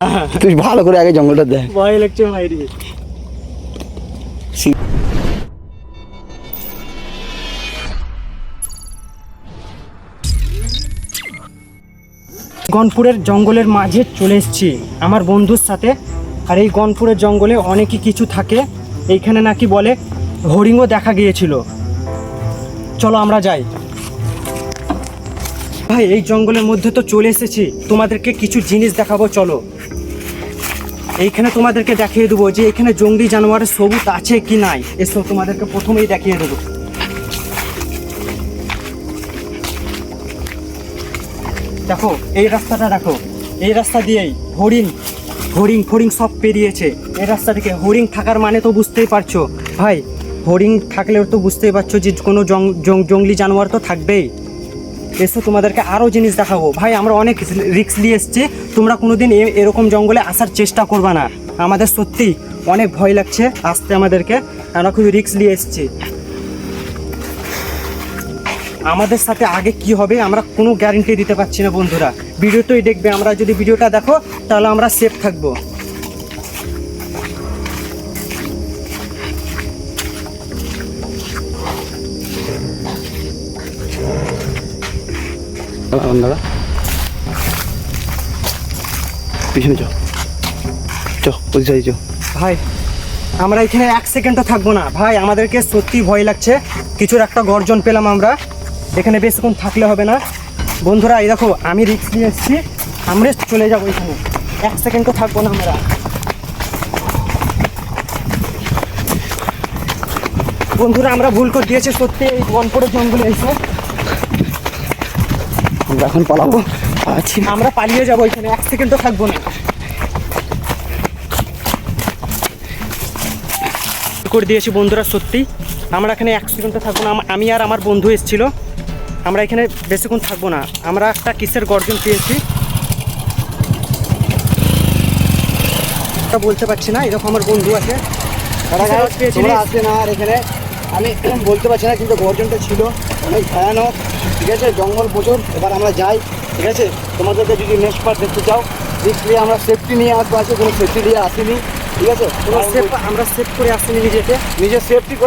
তুই ভালো করে আগে জঙ্গলটা দেখ। ভয় লাগছে ভাই রে। গনপুরের জঙ্গলের মাঝে চলে এসেছি। আমার বন্ধুর সাথে। আর এই গনপুরের জঙ্গলে অনেকই কিছু থাকে। এইখানে নাকি বলে হরিণও দেখা গিয়েছিল। চলো আমরা যাই। ভাই, এই জঙ্গলের মধ্যে তো চলে এসেছি। তোমাদেরকে কিছু জিনিস দেখাবো, চলো। এইখানে তোমাদেরকে দেখিয়ে দেবো যে এখানে জঙ্গলি জানোয়ারের সবুজ আছে কি নাই। এসব তোমাদেরকে প্রথমেই দেখিয়ে দেবো। দেখো, এই রাস্তাটা দেখো। এই রাস্তা দিয়েই হরিণ হরিণ, ফরিং সব পেরিয়েছে। এই রাস্তা থেকে হরিণ থাকার মানে তো বুঝতেই পারছ। ভাই, হরিণ থাকলেও তো বুঝতেই পারছ যে কোনো জঙ্গলি জানোয়ার তো থাকবেই। এসো, তোমাদেরকে আরও জিনিস দেখাবো। ভাই, আমরা অনেক রিক্স নিয়ে এসেছি। তোমরা কোনোদিন এ- এরকম জঙ্গলে আসার চেষ্টা করবা না। আমাদের সত্যি অনেক ভয় লাগছে আসতে আমাদেরকে। আমরা খুবই রিক্স নিয়ে এসেছি। আমাদের সাথে আগে কি হবে, আমরা কোনো গ্যারেন্টি দিতে পারছি না, বন্ধুরা। ভিডিওটাই দেখবে, আমরা যদি ভিডিওটা দেখো, তাহলে আমরা সেফ থাকব। দাদা পিছনে চ চ ওই চ ভাই, আমরা এখানে এক সেকেন্ডও থাকব না। ভাই, আমাদেরকে সত্যি ভয় লাগছে। কিছুর একটা গর্জন পেলাম আমরা। এখানে বেশিক্ষণ থাকলে হবে না। বন্ধুরা, এই দেখো, আমি রিক্স নিয়ে এসেছি। আমরা চলে যাব এখানে। এক সেকেন্ডও থাকব না আমরা। বন্ধুরা, আমরা ভুল করে দিয়েছি। সত্যি এই বনপুরের জঙ্গলে এসে। আমরা এখন পালাবো। না আমরা পালিয়ে যাব এখানে এক সেকেন্ডও থাকব না। করে দিয়েছি বন্ধুরা সত্যি। আমরা এখানে এক সেকেন্ডও থাকব না। আমি আর আমার বন্ধু এসেছিল। আমরা এখানে বেশিক্ষণ থাকব না। আমরা একটা কিসের গর্জন পেয়েছি। বলতে পারছি না এরকম আমার বন্ধু আছে। আসবে না আর এখানে। আমি বলতে পারছি না কিন্তু গর্জনটা ছিল অনেক ভয়ানক। ঠিক আছে জঙ্গল প্রচুর এবার আমরা যাই। ঠিক আছে তোমাদেরকে যদি নেক্সট পার্ট দেখতে চাও দেখলে আমরা সেফটি নিয়ে আসব আছে কোনো সেফটি নিয়ে আসিনি। ঠিক আছে আমরা সেফ করে আসিনি নিজেকে। নিজের সেফটি করে